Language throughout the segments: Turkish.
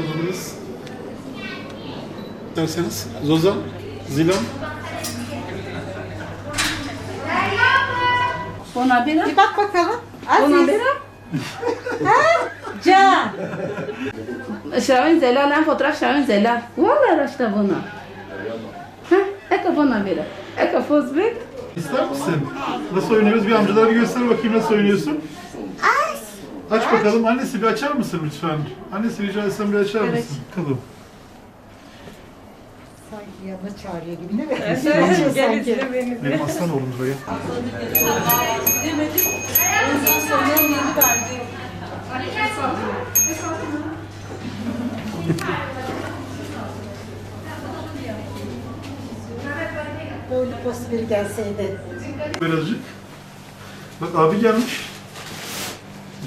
alabiliriz. Derseniz. Zozan, Zilan. Buonabera. Bir bak bakalım. Aziz. Buonabera. Can. Şahin Zelal, en fotoğraf Şahin Zelal. Valla raşta buna. Ha, eka buonabera. Eka fozbek. İster misin? Nasıl oynuyoruz? Bir amcalara bir göster bakayım nasıl oynuyorsun. Aç bakalım. Annesi bir açar mısın lütfen? Annesi rica etsem bir açar Evet. mısın? Bakalım. Sanki yanına çağırıyor gibi değil mi? Açıyor sanki. Benim aslan oğlum buraya. Böyle post bir gelseydi. Birazcık. Bak abi gelmiş.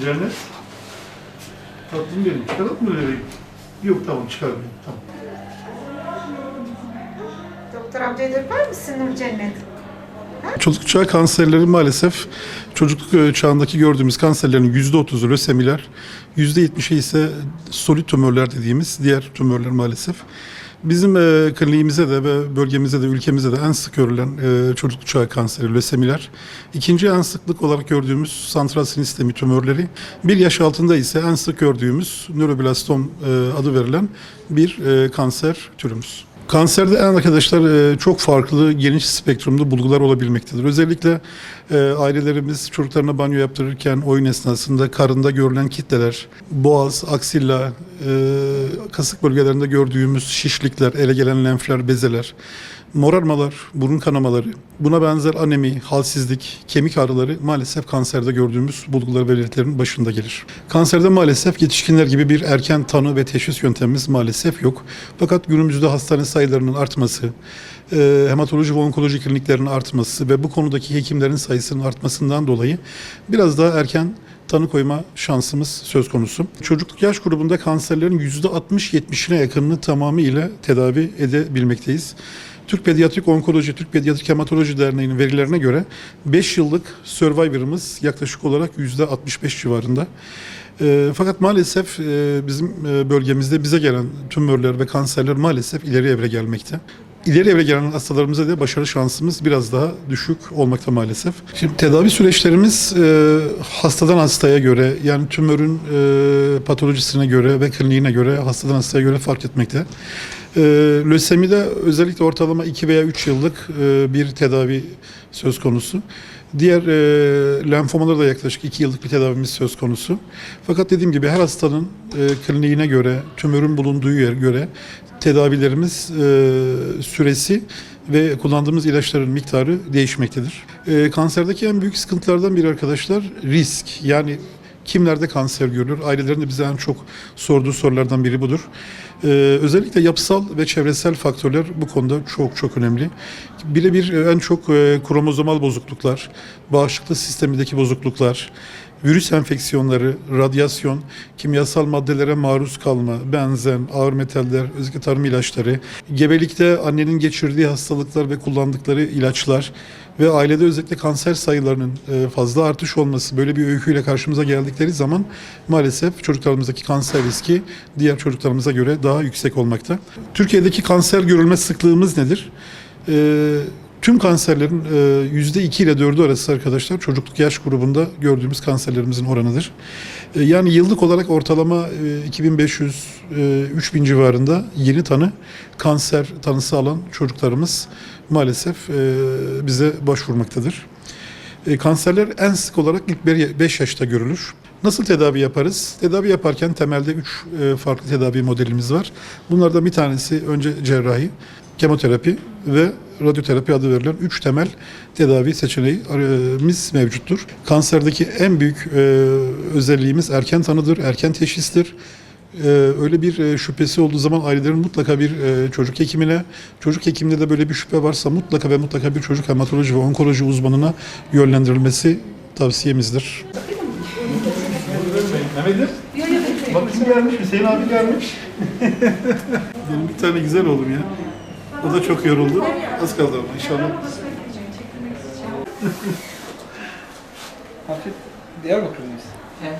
Cennet. Tatlım benim. Çıkaralım mı vereyim? Yok tamam çıkarmayayım. Tamam. Doktor amcayı da öper misin Nur Cennet? Çocukluk çağı kanserleri maalesef çocukluk e, çağındaki gördüğümüz kanserlerin %30'u lösemiler, %70'i ise solid tümörler dediğimiz diğer tümörler maalesef. Bizim e, kliniğimize de ve bölgemize de ülkemize de en sık görülen e, çocukluk çağı kanseri lösemiler. İkinci en sıklık olarak gördüğümüz santral sinir sistemi tümörleri. Bir yaş altında ise en sık gördüğümüz nöroblastom e, adı verilen bir e, kanser türümüz. Kanserde en arkadaşlar e, çok farklı geniş spektrumda bulgular olabilmektedir. Özellikle e, ailelerimiz çocuklarına banyo yaptırırken oyun esnasında karında görülen kitleler, boğaz, aksilla, e, kasık bölgelerinde gördüğümüz şişlikler, ele gelen lenfler, bezeler, morarmalar, burun kanamaları, buna benzer anemi, halsizlik, kemik ağrıları maalesef kanserde gördüğümüz bulgular ve belirtilerin başında gelir. Kanserde maalesef yetişkinler gibi bir erken tanı ve teşhis yöntemimiz maalesef yok. Fakat günümüzde hastane sayılarının artması, e, hematoloji ve onkoloji kliniklerinin artması ve bu konudaki hekimlerin sayısının artmasından dolayı biraz daha erken tanı koyma şansımız söz konusu. Çocukluk yaş grubunda kanserlerin %60-70'ine yakınını tamamıyla tedavi edebilmekteyiz. Türk Pediatrik Onkoloji, Türk Pediatrik Hematoloji Derneği'nin verilerine göre 5 yıllık survivor'ımız yaklaşık olarak %65 civarında. E, fakat maalesef e, bizim e, bölgemizde bize gelen tümörler ve kanserler maalesef ileri evre gelmekte. İleri evre gelen hastalarımıza da başarı şansımız biraz daha düşük olmakta maalesef. Şimdi tedavi süreçlerimiz e, hastadan hastaya göre yani tümörün e, patolojisine göre ve kliniğine göre hastadan hastaya göre fark etmekte. E, lösemide özellikle ortalama 2 veya 3 yıllık e, bir tedavi söz konusu. Diğer e, lenfomalarda da yaklaşık 2 yıllık bir tedavimiz söz konusu. Fakat dediğim gibi her hastanın e, kliniğine göre, tümörün bulunduğu yer göre tedavilerimiz e, süresi ve kullandığımız ilaçların miktarı değişmektedir. E, kanserdeki en büyük sıkıntılardan biri arkadaşlar risk. Yani kimlerde kanser görülür? Ailelerin de bize en çok sorduğu sorulardan biri budur. Ee, özellikle yapısal ve çevresel faktörler bu konuda çok çok önemli. Birebir e, en çok e, kromozomal bozukluklar, bağışıklık sistemindeki bozukluklar, virüs enfeksiyonları, radyasyon, kimyasal maddelere maruz kalma, benzen, ağır metaller, özellikle tarım ilaçları, gebelikte annenin geçirdiği hastalıklar ve kullandıkları ilaçlar ve ailede özellikle kanser sayılarının e, fazla artış olması böyle bir öyküyle karşımıza geldikleri zaman maalesef çocuklarımızdaki kanser riski diğer çocuklarımıza göre daha yüksek olmakta. Türkiye'deki kanser görülme sıklığımız nedir? E, Tüm kanserlerin e, yüzde iki ile dördü arası arkadaşlar çocukluk yaş grubunda gördüğümüz kanserlerimizin oranıdır. E, Yani yıllık olarak ortalama e, 2500-3000 civarında yeni tanı kanser tanısı alan çocuklarımız maalesef e, bize başvurmaktadır. E, Kanserler en sık olarak ilk 5 yaşta görülür. Nasıl tedavi yaparız? Tedavi yaparken temelde 3 farklı tedavi modelimiz var. Bunlardan bir tanesi önce cerrahi, kemoterapi ve radyoterapi adı verilen 3 temel tedavi seçeneğimiz mevcuttur. Kanserdeki en büyük e, özelliğimiz erken tanıdır, erken teşhistir. Ee, öyle bir e, şüphesi olduğu zaman ailelerin mutlaka bir e, çocuk hekimine, çocuk hekiminde de böyle bir şüphe varsa mutlaka ve mutlaka bir çocuk hematoloji ve onkoloji uzmanına yönlendirilmesi tavsiyemizdir. Mehmet'im. Bak kim gelmiş, Hüseyin abi gelmiş. Benim bir tane güzel oğlum ya. O da çok yoruldu. Az kaldı ama inşallah. Hafif Diyarbakır mıyız? He.